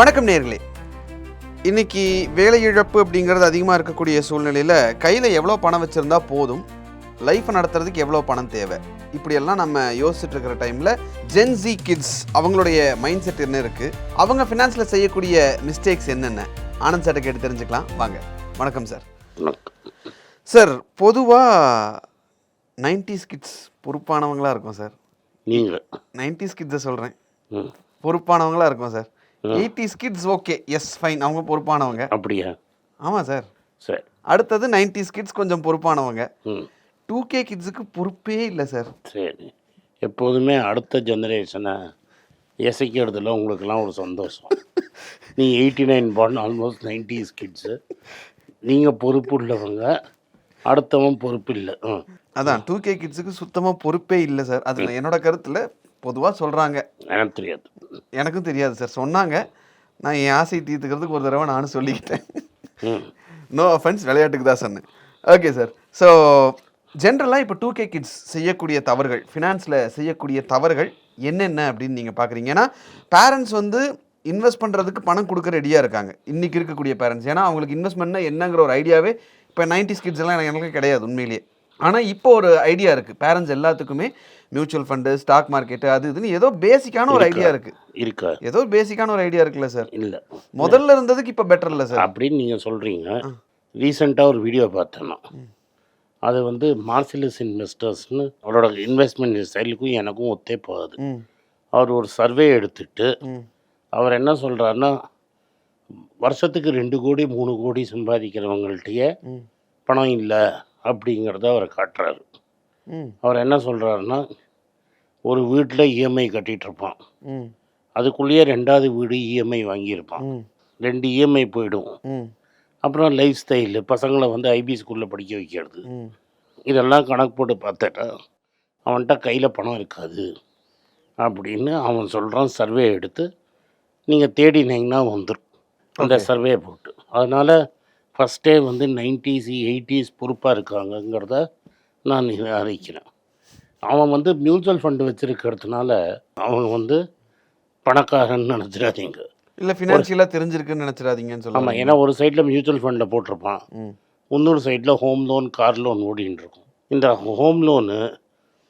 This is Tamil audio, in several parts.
வணக்கம் நேர்களே. இன்னைக்கு வேலை இழப்பு அப்படிங்கிறது அதிகமாக இருக்கக்கூடிய சூழ்நிலையில் கையில் எவ்வளோ பணம் வச்சுருந்தா போதும்? லைஃப்பை நடத்துறதுக்கு எவ்வளோ பணம் தேவை? இப்படியெல்லாம் நம்ம யோசிச்சுட்டு இருக்கிற டைமில் ஜென்சி கிட்ஸ் அவங்களுடைய மைண்ட் செட் என்ன இருக்குது அவங்க ஃபினான்ஸில் செய்யக்கூடிய மிஸ்டேக்ஸ் என்னென்ன? ஆனந்த் சார்ட்ட கேட்டு தெரிஞ்சுக்கலாம். வாங்க. வணக்கம் சார் சார் பொதுவாக நைன்டிஸ் கிட்ஸ் பொறுப்பானவங்களா இருக்கும் சார் நீங்கள் நைன்டிஸ் கிட்ஸை சொல்கிறேன் ம். பொறுப்பானவங்களா இருக்கும் sir eighties kids okay yes fine அவங்க பொறுப்பானவங்க. அப்படியா? ஆமாம் சார் சரி. அடுத்தது நைன்டிஸ் கிட்ஸ் கொஞ்சம் பொறுப்பானவங்க. டூ கே கிட்ஸுக்கு பொறுப்பே இல்லை சார் சரி. எப்போதுமே அடுத்த ஜெனரேஷனை இசைக்கிறதுல உங்களுக்கெல்லாம் ஒரு சந்தோஷம். நீ eighty nine born almost nineties kids நீங்கள் பொறுப்பு உள்ளவங்க அடுத்தவன் பொறுப்பு இல்லை ம். அதான் டூ கே கிட்ஸுக்கு சுத்தமாக பொறுப்பே இல்லை சார் அதில் என்னோட கருத்தில் பொதுவாக சொல்கிறாங்க எனக்கு தெரியாது. எனக்கும் தெரியாது சார். சொன்னாங்க. நான் என் ஆசையை தீர்த்துக்கிறதுக்கு ஒரு தடவை நானும் சொல்லிக்கிட்டேன். நோ அஃபென்ஸ் விளையாட்டுக்கு தான் சொன்னேன். ஓகே சார் ஸோ ஜென்ரலாக இப்போ டூ கே கிட்ஸ் செய்யக்கூடிய தவறுகள் ஃபினான்ஸில் செய்யக்கூடிய தவறுகள் என்னென்ன அப்படின்னு நீங்கள் பார்க்குறீங்க ஏன்னா பேரண்ட்ஸ் வந்து இன்வெஸ்ட் பண்ணுறதுக்கு பணம் கொடுக்க ரெடியாக இருக்காங்க. இன்றைக்கி இருக்கக்கூடிய பேரண்ட்ஸ் ஏன்னா அவங்களுக்கு இன்வெஸ்ட்மெண்ட்னா என்னங்கிற ஒரு ஐடியாவே இப்போ நைன்டிஸ் கிட்ஸ் எல்லாம் எனக்கு எனக்கு கிடையாது உண்மையிலேயே. ஆனால் இப்போ ஒரு ஐடியா இருக்குது பேரண்ட்ஸ் எல்லாத்துக்குமே மியூச்சுவல் ஃபண்டு ஸ்டாக் மார்க்கெட்டு அது இதுன்னு ஏதோ பேசிக்கான ஒரு ஐடியா இருக்குது இருக்கா? ஏதோ பேசிக்கான ஒரு ஐடியா இருக்குல்ல சார். இல்லை. முதல்ல இருந்ததுக்கு இப்போ பெட்டர் இல்லை சார். அப்படின்னு நீங்கள் சொல்கிறீங்க ரீசெண்டாக ஒரு வீடியோ பார்த்தேன் நான் அது வந்து மார்சிலஸ் இன்வெஸ்டர்ஸ்னு அவரோட இன்வெஸ்ட்மெண்ட் ஸ்டைலுக்கும் எனக்கும் ஒத்தே போகாது. அவர் ஒரு சர்வே எடுத்துட்டு அவர் என்ன சொல்கிறாருன்னா வருஷத்துக்கு ரெண்டு கோடி மூணு கோடி சம்பாதிக்கிறவங்கள்ட்டயே பணம் இல்லை அப்படிங்கிறத அவர் காட்டுறாரு. அவர் என்ன சொல்கிறாருன்னா ஒரு வீட்டில் இஎம்ஐ கட்டிகிட்ருப்பான் அதுக்குள்ளேயே ரெண்டாவது வீடு இஎம்ஐ வாங்கியிருப்பான். ரெண்டு இஎம்ஐ போயிடும். அப்புறம் லைஃப் ஸ்டைலு பசங்களை வந்து ஐபி ஸ்கூலில் படிக்க வைக்கிறது. இதெல்லாம் கணக்கு போட்டு பார்த்துட்டா அவன்கிட்ட கையில் பணம் இருக்காது அப்படின்னு அவன் சொல்கிறான் சர்வே எடுத்து நீங்கள் தேடினீங்கன்னா வந்துடும் அந்த சர்வே போட்டு. அதனால் ஃபஸ்ட்டே வந்து நைன்டிஸ் எயிட்டிஸ் பொறுப்பாக இருக்காங்கங்கிறத நான் அறிவிக்கிறேன். அவன் வந்து மியூச்சுவல் ஃபண்டு வச்சுருக்கிறதுனால அவன் வந்து பணக்காரன்னு நினச்சிடாதீங்க. இல்ல ஃபினான்ஷியலாக தெரிஞ்சிருக்குன்னு நினச்சிடாதீங்கன்னு ஆமாம் சொல்லுவாங்க ஏன்னா ஒரு சைடில் மியூச்சுவல் ஃபண்டில் போட்டிருப்பான். இன்னொரு சைடில் ஹோம் லோன் கார் லோன் ஓடின்னு இருக்கும். இந்த ஹோம் லோனு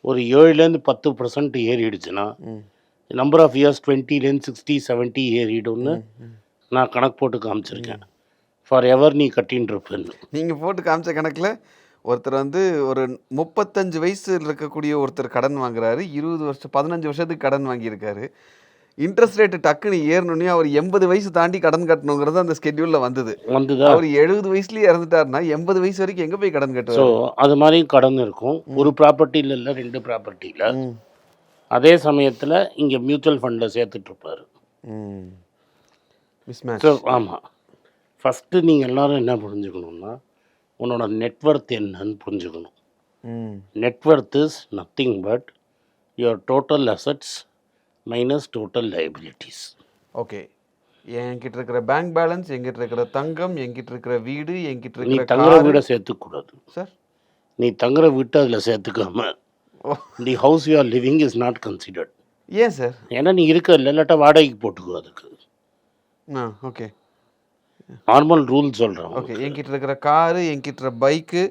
ஒரு ஏழுலேருந்து பத்து பர்சன்ட் ஏறிடுச்சுன்னா நம்பர் ஆஃப் இயர்ஸ் டுவெண்ட்டிலேருந்து சிக்ஸ்டி செவன்ட்டி ஏறிடும்னு நான் கணக்கு போட்டு காமிச்சிருக்கேன். ஃபார் எவர் நீ கட்டின்னு இருப்பேன்னு. நீங்க போட்டு காமிச்ச கணக்குல ஒருத்தர் வந்து ஒரு முப்பத்தஞ்சு வயசுல இருக்கக்கூடிய ஒருத்தர் கடன் வாங்குறாரு இருபது வருஷம் பதினஞ்சு வருஷத்துக்கு கடன் வாங்கியிருக்காரு. இன்ட்ரெஸ்ட் ரேட்டு டக்குன்னு ஏறணுன்னே அவர் எண்பது வயசு தாண்டி கடன் கட்டணுங்கிறது அந்த ஸ்கெட்யூலில் வந்தது. வந்துதான் அவர் எழுபது வயசுலயே இறந்துட்டாருன்னா எண்பது வயசு வரைக்கும் எங்க போய் கடன் ஸோ கட்டுவார் அது மாதிரியும் கடன் இருக்கும். ஒரு ப்ராப்பர்ட்டியில் இல்லை ரெண்டு ப்ராப்பர்ட்டியில் அதே சமயத்தில் இங்கே மியூச்சுவல் ஃபண்டில் சேர்த்துட்ருப்பாரு. ஸோ ஆமாம் ஃபஸ்ட்டு நீங்கள் எல்லாரும் என்ன புரிஞ்சுக்கணும்னா உன்னோட நெட்ஒர்த் என்னன்னு புரிஞ்சுக்கணும். ம். Net worth is nothing but your total assets minus total liabilities okay என்கிட்ட இருக்கிற பேங்க் பேலன்ஸ் என்கிட்ட இருக்கிற தங்கம் என்கிட்ட இருக்கிற வீடு என்கிட்ட இருக்கிற தங்குற வீடை சேர்த்துக்கூடாது. சார் நீ தங்குற வீட்டை அதில் சேர்த்துக்காம the house you are living is not considered ஏன் சார் ஏன்னா நீ இருக்க இல்லை இல்லாட்டா வாடகைக்கு போட்டுக்கோ அதுக்கு. ஆ ஓகே நார்மல் ரூல் சொல்கிறோம் ஓகே என்கிட்ட இருக்கிற காரு என்கிட்ட இருக்கிற பைக்கு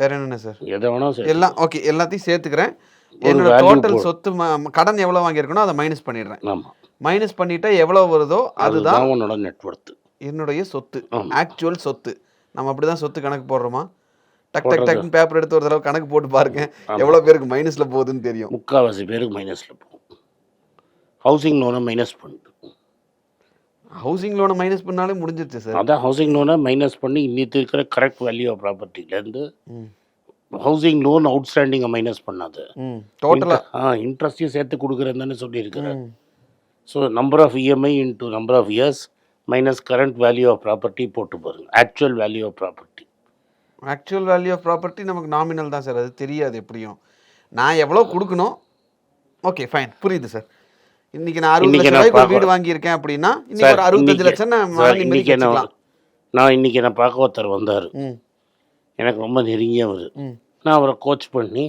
வேற என்னென்ன சார் எதை வேணால் சரி எல்லாம் ஓகே எல்லாத்தையும் சேர்த்துக்கிறேன். என்னோட டோட்டல் சொத்து கடன் எவ்வளோ வாங்கியிருக்கணும் அதை மைனஸ் பண்ணிடுறேன். ஆமாம் மைனஸ் பண்ணிட்டா எவ்வளோ வருதோ அதுதான் உன்னோட நெட்ஒர்த்து என்னுடைய சொத்து. ஆக்சுவல் சொத்து. நம்ம அப்படிதான் சொத்து கணக்கு போடுறோமா? டக் டக் டக்னு பேப்பர் எடுத்து ஒரு தடவை கணக்கு போட்டு பாருங்க. எவ்வளோ பேருக்கு மைனஸ்ல போகுதுன்னு தெரியும். முக்கால்வாசி பேருக்கு மைனஸில் போகும். ஹவுசிங் லோனை மைனஸ் பண்ணிட்டு ஹவுசிங் லோனை மைனஸ் பண்ணாலே முடிஞ்சிருச்சு சார் அதான் ஹவுசிங் லோனை மைனஸ் பண்ணி இன்னித்து இருக்கிற கரெக்ட் வேல்யூ ஆஃப் ப்ராப்பர்ட்டிலேருந்து ஹவுசிங் லோன் அவுட்ஸ்டாண்டிங்கை மைனஸ் பண்ணாது. டோட்டலாக ஆ இன்ட்ரெஸ்ட்டையும் சேர்த்து கொடுக்குறேன்னு தானே சொல்லியிருக்கிறேன் so number of EMI into number of years minus current value of property போட்டு பாருங்க. Actual value of property actual value of property நமக்கு நாமினல் தான் சார் அது தெரியாது எப்படியும். நான் எவ்வளோ கொடுக்கணும்? ஓகே ஃபைன் புரியுது சார் இன்னைக்கு நான் அறுபது லட்சம் ரூபாய்க்கு வீடு வாங்கியிருக்கேன் அப்படின்னா இன்னைக்கு ஒரு அறுபத்தஞ்சு லட்சம் நான் இன்னைக்கு என்ன நான் இன்னைக்கு என்ன பார்க்க ஒருத்தர் வந்தார். எனக்கு ரொம்ப நெருங்கியவர் நான் அவரை கோச் பண்ணி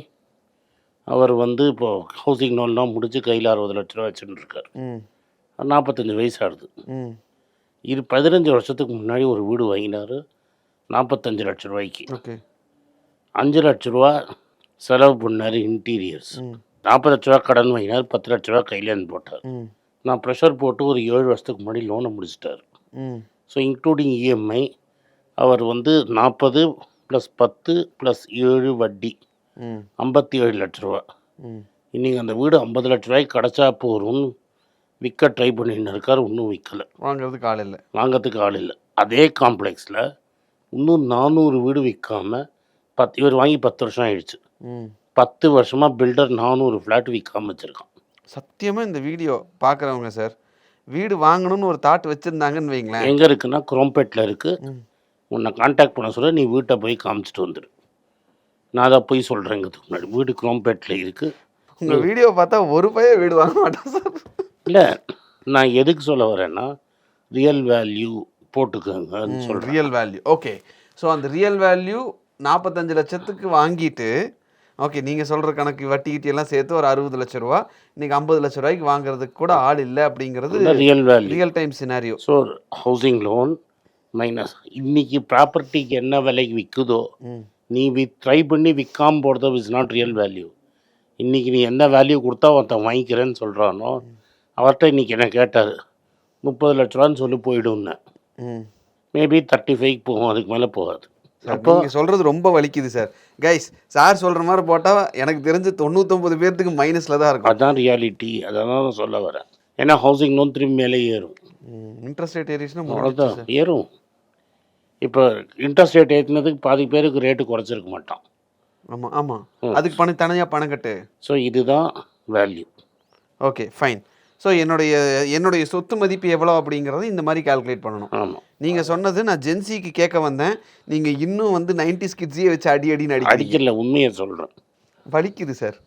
அவர் வந்து இப்போ ஹவுசிங் லோன்லாம் முடிச்சு கையில் அறுபது லட்ச ரூபா வச்சுட்டு இருக்கார். நாற்பத்தஞ்சு வயசு ஆகுது. இரு பதினஞ்சு வருஷத்துக்கு முன்னாடி ஒரு வீடு வாங்கினார். நாற்பத்தஞ்சு லட்ச ரூபாய்க்கு. அஞ்சு லட்ச ரூபா செலவு பண்ணார் இன்டீரியர்ஸ் நாற்பது லட்ச ரூபா கடன் வாங்கினார் பத்து லட்ச ரூபா கையிலேருந்து போட்டார். நான் ப்ரெஷர் போட்டு ஒரு ஏழு வருஷத்துக்கு முன்னாடி லோனை முடிச்சிட்டார். ஸோ இன்க்ளூடிங் இஎம்ஐ அவர் வந்து நாற்பது ப்ளஸ் பத்து ப்ளஸ் ஏழு வட்டி ஐம்பத்தி ஏழு லட்ச ரூபா. இன்றைக்கி அந்த வீடு ஐம்பது லட்ச ரூபாய்க்கு கிடச்சா போகிறோம்னு விற்க ட்ரை பண்ணின்னு இருக்கார் இன்னும் விற்கலை வாங்குறதுக்கு ஆள் இல்லை. வாங்கிறதுக்கு ஆள் இல்லை. அதே காம்ப்ளெக்ஸில் இன்னும் நானூறு வீடு விற்காம பத்து இவர் வாங்கி பத்து வருஷம் ஆயிடுச்சு. பத்து வருஷமாக பில்டர் நானூறு ஃப்ளாட் விற்காம வச்சுருக்கான். சத்தியமாக இந்த வீடியோ பார்க்குறவங்க சார் வீடு வாங்கணும்னு ஒரு தாட் வச்சுருந்தாங்கன்னு வைங்களேன். எங்கே இருக்குன்னா குரோம்பேட்டில் இருக்குது உன்னை காண்டாக்ட் பண்ண சொல்ல நீ வீட்டை போய் காமிச்சிட்டு வந்துடு நான் அதை போய் சொல்கிறேங்கிறதுக்கு முன்னாடி வீடு குரோம்பேட்டில் இருக்குது உங்கள் வீடியோ பார்த்தா ஒரு பையன் வீடு வாங்க மாட்டான் சார். இல்லை நான் எதுக்கு சொல்ல வரேன்னா ரியல் வேல்யூ போட்டுக்கோங்கன்னு சொல்கிறேன் ரியல் வேல்யூ ஓகே ஸோ அந்த ரியல் வேல்யூ நாற்பத்தஞ்சு லட்சத்துக்கு வாங்கிட்டு ஓகே நீங்கள் சொல்கிற கணக்கு வட்டி கிட்டி எல்லாம் சேர்த்து ஒரு அறுபது லட்ச ரூபா இன்னைக்கு ஐம்பது லட்ச ரூபாய்க்கு வாங்குறதுக்கு கூட ஆள் இல்லை அப்படிங்கிறது real value real time scenario so housing loan minus இன்னைக்கு ப்ராப்பர்ட்டிக்கு என்ன விலைக்கு விற்குதோ நீ வி ட்ரை பண்ணி விற்காம போகிறது இஸ் நாட் ரியல் வேல்யூ இன்றைக்கி நீ என்ன வேல்யூ கொடுத்தா ஒருத்தன் வாங்கிக்கிறேன்னு சொல்கிறானோ அவர்கிட்ட இன்றைக்கி என்ன கேட்டார்? முப்பது லட்ச ரூபான்னு சொல்லி போயிடும்னேன் ம். மேபி தேர்ட்டி ஃபைவ் போகும் அதுக்கு மேலே போகாது. சார் நீங்கள் சொல்கிறது ரொம்ப வலிக்குது சார். கைஸ் சார் சொல்கிற மாதிரி போட்டால் எனக்கு தெரிஞ்சு தொண்ணூத்தொம்பது பேர்த்துக்கு மைனஸில் தான் இருக்கும். அதுதான் ரியாலிட்டி அதான் நான் சொல்ல வரேன். ஏன்னா ஹவுசிங் லோன் திரும்பி மேலே ஏறும். இன்ட்ரெஸ்ட் ரேட் ஏறிச்சுன்னா அவ்வளோதான் ஏறும். இப்போ இன்ட்ரெஸ்ட் ரேட் ஏற்றினதுக்கு பாதி பேருக்கு ரேட்டு குறைச்சிருக்க மாட்டான். ஆமாம் ஆமாம் அதுக்கு பணம் தனியாக பணம் கட்டு. ஸோ இதுதான் வேல்யூ ஓகே ஃபைன் ஸோ என்னுடைய என்னுடைய சொத்து மதிப்பு எவ்வளோ அப்படிங்கிறத இந்த மாதிரி கால்குலேட் பண்ணணும். ஆமாம் நீங்கள் சொன்னது நான் ஜென்சிக்கு கேட்க வந்தேன். நீங்கள் இன்னும் வந்து நைன்டி ஸ்கிட்ஸையே வச்சு அடி அடின்னு அடிக்கிறீங்க. அடிக்கல உண்மையை சொல்கிறேன் வலிக்குது சார்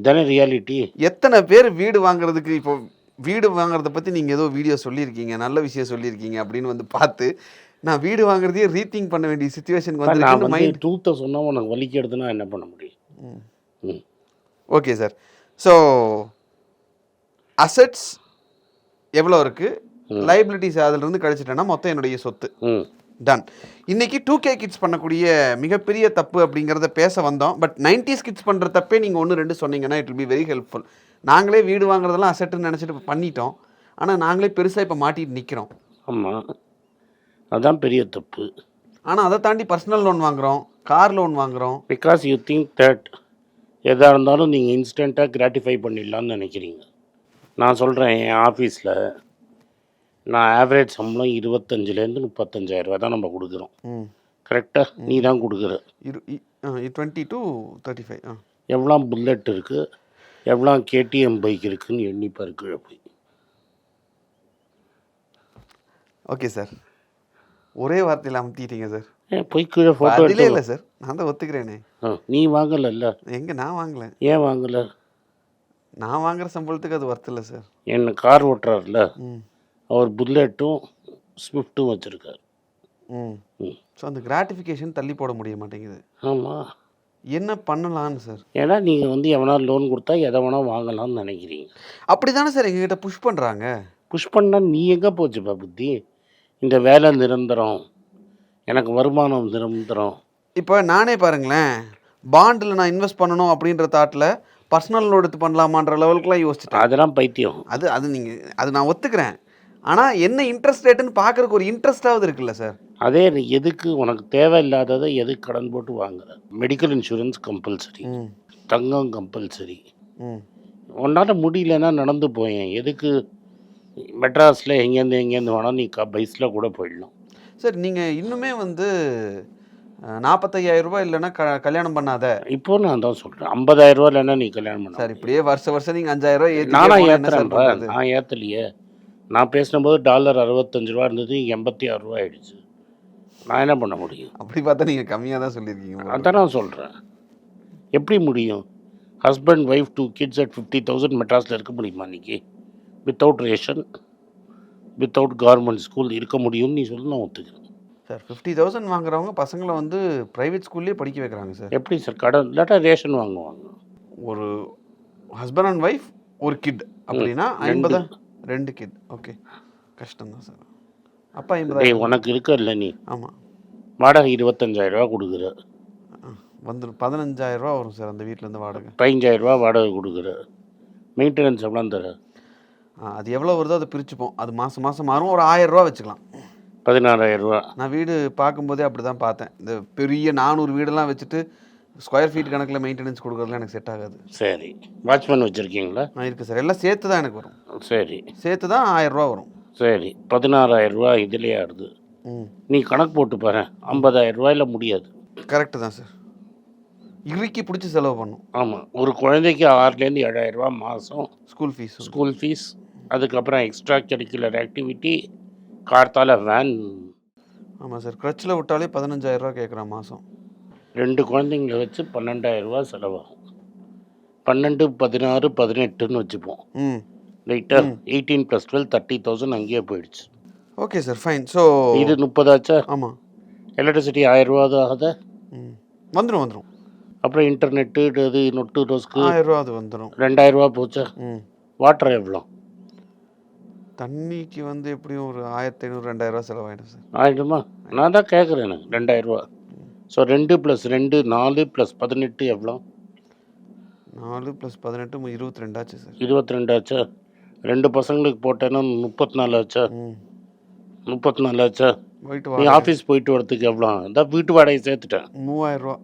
இதானே ரியாலிட்டி எத்தனை பேர் வீடு வாங்குறதுக்கு இப்போ வீடு வாங்குறத பற்றி நீங்கள் ஏதோ வீடியோ சொல்லியிருக்கீங்க நல்ல விஷயம் சொல்லியிருக்கீங்க அப்படின்னு வந்து பார்த்து நான் வீடு வாங்குறதையே ரீதிங்க் பண்ண வேண்டிய சுச்சுவேஷனுக்கு வந்து மைண்ட் டூத்தை சொன்னால் உனக்கு வலிக்கிறதுனா என்ன பண்ண முடியும்? ம். ஓகே சார் ஸோ அசெட்ஸ் எவ்வளோ இருக்குது லைபிலிட்டிஸ் அதிலிருந்து கழிச்சிட்டேன்னா மொத்தம் என்னுடைய சொத்து. டன் இன்னைக்கு டூ கே கிட்ஸ் பண்ணக்கூடிய மிகப்பெரிய தப்பு அப்படிங்கிறத பேச வந்தோம். பட் நைன்டிஸ் கிட்ஸ் பண்ணுற தப்பே நீங்கள் ஒன்று ரெண்டு சொன்னீங்கன்னா it will be very helpful நாங்களே வீடு வாங்குறதெல்லாம் அசெட்டுன்னு நினச்சிட்டு பண்ணிட்டோம். ஆனால் நாங்களே பெருசாக இப்போ மாட்டிட்டு நிற்கிறோம் ஆமாம் அதான் பெரிய தப்பு. ஆனால் அதை தாண்டி பர்சனல் லோன் வாங்குறோம் கார் லோன் வாங்குறோம். பிகாஸ் யூ திங்க் தட் எதாக இருந்தாலும் நீங்கள் இன்ஸ்டண்ட்டாக கிராட்டிஃபை பண்ணிடலாம்னு நினைக்கிறீங்க. நான் சொல்கிறேன் என் ஆஃபீஸில் நான் ஆவரேஜ் சம்பளம் இருபத்தஞ்சிலேருந்து முப்பத்தஞ்சாயிரம் ரூபாய் தான் நம்ம கொடுக்குறோம். கரெக்டாக நீ தான் கொடுக்குற. இரு டுவெண்ட்டி டு தேர்ட்டி ஃபைவ் எவ்வளோ புல்லட் இருக்குது எவ்வளோ கேடிஎம் பைக் இருக்குன்னு எண்ணிப்பார் கீழே போய். Okay sir. ஒரே வார்த்தையில் அமுத்திட்டீங்க சார். போய் கீழே ஃபோட்டோ இல்லை சார். நான் தான் ஒத்துக்கிறேனே. நீ வாங்கலைல்ல? எங்கே நான் வாங்கல? ஏன் வாங்கலை? நான் வாங்குற சம்பளத்துக்கு அது ஒர்த் இல்லை சார் என்ன கார் ஓட்டுறாருல ம். அவர் புல்லட்டும் ஸ்விஃப்ட்டும் வச்சுருக்கார். ம். ம். ஸோ அந்த கிராட்டிஃபிகேஷன் தள்ளி போட முடிய மாட்டேங்குது. ஆமாம் என்ன பண்ணலான்னு சார் ஏன்னா நீங்கள் வந்து எவனா லோன் கொடுத்தா எதை வேணால் வாங்கலாம்னு நினைக்கிறீங்க. அப்படி தானே சார் எங்ககிட்ட புஷ் பண்ணுறாங்க புஷ் பண்ணால் நீ எங்கே போச்சுப்பா புத்தி? இந்த வேலை நிரந்தரம் எனக்கு வருமானம் நிரந்தரம். இப்போ நானே பாருங்களேன் பாண்டில் நான் இன்வெஸ்ட் பண்ணணும் அப்படின்ற தாட்டில் பர்சனல் லோன் எடுத்து பண்ணலாமான்ற லெவலுக்குலாம் யோசிச்சுட்டேன். அதெல்லாம் பைத்தியம். அது அது நீங்கள் அது நான் ஒத்துக்கிறேன். ஆனால் என்ன இன்ட்ரெஸ்ட் ரேட்டுன்னு பார்க்குறக்கு ஒரு இன்ட்ரெஸ்டாவது இருக்குல்ல சார் அதே எதுக்கு உனக்கு தேவையில்லாததை எதுக்கு கடன் போட்டு வாங்குற? மெடிக்கல் இன்சூரன்ஸ் கம்பல்சரி தங்கம் கம்பல்சரி உன்னால் முடியலன்னா நடந்து போயேன் எதுக்கு மெட்ராஸில் எங்கேருந்து எங்கேருந்து வேணால் நீ க பைஸில் கூட போயிடலாம். சார் நீங்கள் இன்னுமே வந்து நாற்பத்தையாயிரம் ரூபாய் இல்லைன்னா க கல்யாணம் பண்ணாத. இப்போ நான் தான் சொல்கிறேன் ஐம்பதாயிரம் ரூபா இல்லைன்னா நீ கல்யாணம் பண்ண சார் இப்படியே வருஷ வருஷம் நீங்கள் அஞ்சாயிரம் ரூபாய் ஏற்றி நானா என்ன சார் ஏற்றுறேன்ப்பா பண்ணுறது நான் ஏற்றலையே நான் பேசினபோது டாலர் அறுபத்தஞ்சு ரூபா இருந்தது எண்பத்தி ஆறு ரூபா ஆயிடுச்சு. நான் என்ன பண்ண முடியும்? அப்படி பார்த்தா நீங்கள் கம்மியாக தான் சொல்லியிருக்கீங்க. அதான் நான் சொல்கிறேன் எப்படி முடியும்? Husband wife two kids at fifty thousand மெட்ராஸில் இருக்க முடியுமா இன்னைக்கு? Without ration without government school இருக்க முடியும்னு நீ சொல்லி நான் ஒத்துக்கிறேன். சார். ஃபிஃப்டி தௌசண்ட் வாங்குறவங்க பசங்களை வந்து ப்ரைவேட் ஸ்கூல்லேயே படிக்க வைக்கிறாங்க சார். எப்படி சார்? கடன் இல்லாட்டா ரேஷன் வாங்குவாங்க. ஒரு ஹஸ்பண்ட் அண்ட் ஒய்ஃப் ஒரு கிட் அப்படின்னா. ஐம்பதா ரெண்டு கிட் ஓகே கஷ்டம் தான் சார். அப்பா ஐம்பதாயிரம். உனக்கு இருக்கல்ல நீ. ஆமாம் வாடகை இருபத்தஞ்சாயிரரூவா கொடுக்குற. வந்துடும் பதினஞ்சாயிரம் ரூபா வரும் சார் அந்த வீட்டிலேருந்து வாடகை. பதினஞ்சாயிரரூவா வாடகை கொடுக்குற. மெயின்டெனன்ஸ் எவ்வளோ தர. அது எவ்வளோ வருதோ அதை பிரிச்சுப்போம். அது மாதம் மாதம் மாறும். ஒரு ஆயிரம் ரூபா வச்சுக்கலாம் பதினாறாயிரரூவா நான் வீடு பார்க்கும்போதே அப்படி தான் பார்த்தேன். இந்த பெரிய நானூறு வீடெல்லாம் வச்சுட்டு ஸ்கொயர் ஃபீட் கணக்கில் மெயின்டெனன்ஸ் கொடுக்குறதுலாம் எனக்கு செட் ஆகாது. சரி. வாட்ச்மேன் வச்சுருக்கீங்களா? நான் இருக்குது சார். எல்லாம் சேர்த்து தான் எனக்கு வரும். சரி. சேர்த்து தான் ஆயிரம் ரூபா வரும். சரி. பதினாறாயிரரூவா இதுலேயே ஆடுது நீ கணக்கு போட்டு பாரு. ஐம்பதாயிரம் ரூபாயில முடியாது. கரெக்டு தான் சார். இறுக்கி பிடிச்சி செலவு பண்ணும். ஆமாம் ஒரு குழந்தைக்கு ஆறுலேருந்து ஏழாயிரரூவா மாதம் ஸ்கூல் ஃபீஸ் ஸ்கூல் ஃபீஸ் அதுக்கப்புறம் எக்ஸ்ட்ரா கரிக்குலர் ஆக்டிவிட்டி கார்த்தால வேன் ஆமாம் சார் க்ரச்சில் விட்டாலே பதினஞ்சாயிரம் ரூபா கேட்குறான் மாதம் ரெண்டு குழந்தைங்கள வச்சு பன்னெண்டாயிரரூவா செலவாகும். பன்னெண்டு பதினாறு பதினெட்டுன்னு வச்சுப்போம். ம். ரைட்டா eighteen plus twelve thirty thousand அங்கேயே போயிடுச்சு. ஓகே சார் ஃபைன் ஸோ இது முப்பதாச்சா? ஆமாம் எலக்ட்ரிசிட்டி ஆயிரரூவா தான் ஆகுதா? ம். வந்துடும் வந்துடும் அப்புறம் இன்டர்நெட்டு இது நொட்டு ரோஸ்க்கு ஆயிரம் ரூபா அது வந்துடும் ரெண்டாயிரரூவா போச்சா? ம். வாட்டர் எவ்வளோ? தண்ணிக்கு வந்து எப்படியும் ஒரு ஆயிரத்தி ஐநூறு ரெண்டாயிரம் ரூபா செலவாயிடும் சார். ஆயிடுமா? நான் தான் கேட்குறேன் ரெண்டாயிரரூவா. ஸோ ரெண்டு ப்ளஸ் ரெண்டு நாலு ப்ளஸ் பதினெட்டு எவ்வளோ? நாலு ப்ளஸ் பதினெட்டு இருபத்தி ரெண்டாச்சு சார். இருபத்தி ரெண்டாச்சா ரெண்டு பசங்களுக்கு போட்டேன்னா முப்பத்தி நாலு ஆச்சா? முப்பத்தி நாலு ஆச்சா? போயிட்டு நீ ஆஃபீஸ் போயிட்டு வரதுக்கு எவ்வளோ? அதான் வீட்டு வாடகை சேர்த்துட்டேன். மூவாயிரம் ரூபா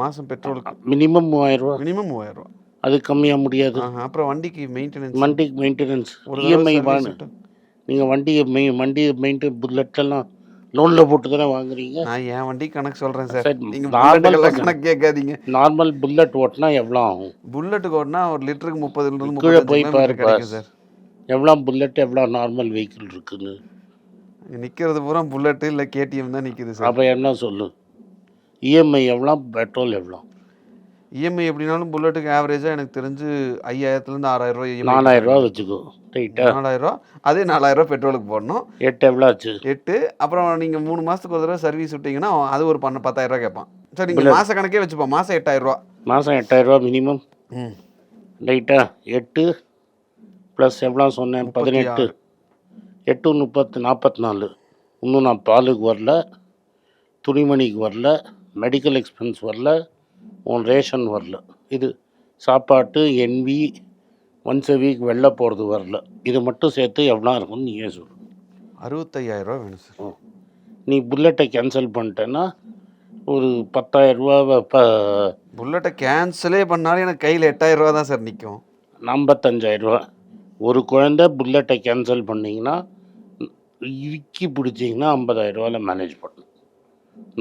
மாதம் பெட்ரோலுக்கு மினிமம் மூவாயிரரூவா. மினிமம் மூவாயிரம் ரூபா அது கம்மியாக முடியாது. அப்புறம் வண்டிக்கு மெயின்டெனன்ஸ் வண்டிக்கு மெயின்டெனன்ஸ் இஎம்ஐ வாங்க நீங்கள் வண்டியை மெய் வண்டி மெயின்டைன் புல்லெட்டெல்லாம் லோனில் போட்டு தானே வாங்குறீங்க? நான் என் வண்டி கணக்கு சொல்றேன் சார். சரி, நீங்க normal புல்லட்டுக்கெல்லாம் பசங்க. கணக்கு கேட்காதீங்க. நார்மல் புல்லட் ஓட்டினா எவ்வளோ ஆகும்? புல்லட்டுக்கு ஓடினா ஒரு லிட்டருக்கு முப்பதுல இருந்து கீழே போய் கிலோமீட்டர் பாரு கிடைக்கும் சார். எவ்வளோ புல்லட் எவ்வளோ நார்மல் வெஹிக்கிள் இருக்குன்னு. இங்க நிக்கிறது பூரா புல்லட்டு இல்ல கேடிஎம் தான் நிக்குது சார். அப்போ என்ன சொல்லு? இஎம்ஐ எவ்வளோ பெட்ரோல் எவ்வளோ இஎம்ஐ எப்படினாலும் புல்லட்டுக்கு ஆவரேஜா எனக்கு தெரிஞ்சு ஐயாயிரத்துல இருந்து ஆறாயிரம் ரூபாய் நாலாயிரம் ரூபா வச்சுக்கோ ரைட்டா நாலாயிரம் ரூபா அதே நாலாயிரம் ரூபாய் பெட்ரோலுக்கு போடணும். எட்டு எவ்வளோ ஆச்சு? எட்டு. அப்புறம் நீங்க மூணு மாசத்துக்கு ஒரு தடவை சர்வீஸ் விட்டீங்கன்னா அது ஒரு பண்ண பத்தாயிரம் ரூபாய் கேட்பான். சார் நீங்க மாச கணக்கே வச்சுப்போம் மாசம் எட்டாயிரம் ரூபா மாதம் எட்டாயிரரூவா மினிமம் ம். ரைட்டா எட்டு ப்ளஸ் எவ்வளோ சொன்னேன்? பதினெட்டு. எட்டு முப்பத்து நாற்பத்தி நாலு இன்னும் நான் பாலுக்கு வரல. துணிமணிக்கு வரல. மெடிக்கல் எக்ஸ்பென்ஸ் வரல. உன் ரேஷன் வரல. இது சாப்பாட்டு என்வி ஒன்ஸ் a வீக் வெளில போகிறது வரல. இது மட்டும் சேர்த்து எவ்வளோ இருக்கும்னு நீயே சொல்லு. அறுபத்தையாயிரம் ரூபா வேணும் சார். நீ புல்லட்டை கேன்சல் பண்ணிட்டேன்னா ஒரு பத்தாயிரரூவா இப்போ புல்லட்டை கேன்சலே பண்ணாலும் எனக்கு கையில் எட்டாயிரம் ரூபா தான் சார் நிற்கும் ஐம்பத்தஞ்சாயிரரூவா ஒரு குழந்தை புல்லட்டை கேன்சல் பண்ணிங்கன்னா இறுக்கி பிடிச்சிங்கன்னா ஐம்பதாயிரரூவாவில் மேனேஜ் பண்ணணும்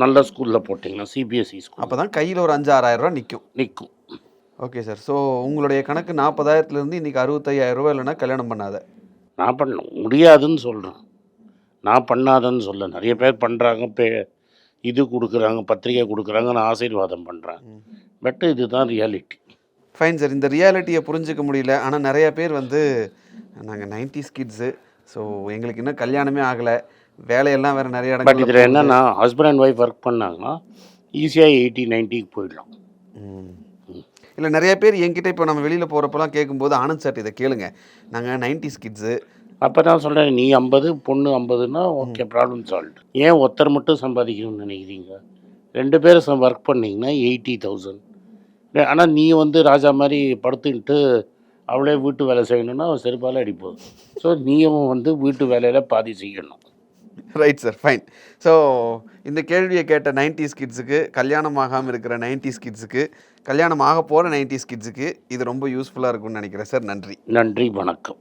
நல்ல ஸ்கூலில் போட்டிங்கன்னா சிபிஎஸ்சி ஸ்கூல் அப்போ தான் கையில் ஒரு அஞ்சு ஆறாயிரம் ரூபா நிற்கும் நிற்கும் ஓகே சார் ஸோ உங்களுடைய கணக்கு நாற்பதாயிரத்துலேருந்து இன்றைக்கி அறுபத்தையாயிரம் ரூபாய் இல்லைன்னா கல்யாணம் பண்ணாத. நான் பண்ண முடியாதுன்னு சொல்கிறேன் நான் பண்ணாதன்னு சொல்ல. நிறைய பேர் பண்ணுறாங்க பே இது கொடுக்குறாங்க பத்திரிக்கை கொடுக்குறாங்க நான் ஆசீர்வாதம் பண்ணுறேன் பட் இதுதான் ரியாலிட்டி ஃபைன் சார் இந்த ரியாலிட்டியை புரிஞ்சுக்க முடியல. ஆனால் நிறைய பேர் வந்து நாங்கள் நைன்டிஸ் கிட்ஸு ஸோ எங்களுக்கு இன்னும் கல்யாணமே ஆகலை. வேலையெல்லாம் வேறு நிறைய பட் இடங்கள்ல இதில் என்னன்னா ஹஸ்பண்ட் அண்ட் ஒய்ஃப் ஒர்க் பண்ணாங்கன்னா ஈஸியாக எயிட்டி நைன்ட்டிக்கு போயிடலாம். இல்லை நிறைய பேர் என்கிட்ட இப்போ நம்ம வெளியில் போகிறப்பெல்லாம் கேட்கும்போது ஆனந்த் சார் இதை கேளுங்க. நாங்கள் நைன்டிஸ் கிட்ஸு அப்போ தான் சொல்கிறேன் நீ ஐம்பது பொண்ணு ஐம்பதுன்னா ஓகே ப்ராப்ளம் சால்வ் ஏன் ஒருத்தர் மட்டும் சம்பாதிக்கணும்னு நினைக்கிறீங்க? ரெண்டு பேரும் ஒர்க் பண்ணீங்கன்னா எயிட்டி தௌசண்ட் ஆனால் நீ வந்து ராஜா மாதிரி படுத்துக்கிட்டு அவளே வீட்டு வேலை செய்யணும்னா அவன் செருப்பால் அடிப்போம். ஸோ நீயும் வந்து வீட்டு வேலையில் பாதி செய்யணும். ரைட் சார் ஃபைன் ஸோ இந்த கேள்வியை கேட்ட நைன்டிஸ் கிட்ஸுக்கு கல்யாணம் ஆகாமல் இருக்கிற நைன்டிஸ் கிட்ஸுக்கு கல்யாணம் ஆக போகிற நைன்டிஸ் கிட்ஸுக்கு இது ரொம்ப யூஸ்ஃபுல்லாக இருக்கும்னு நினைக்கிறேன் சார் நன்றி. நன்றி வணக்கம்.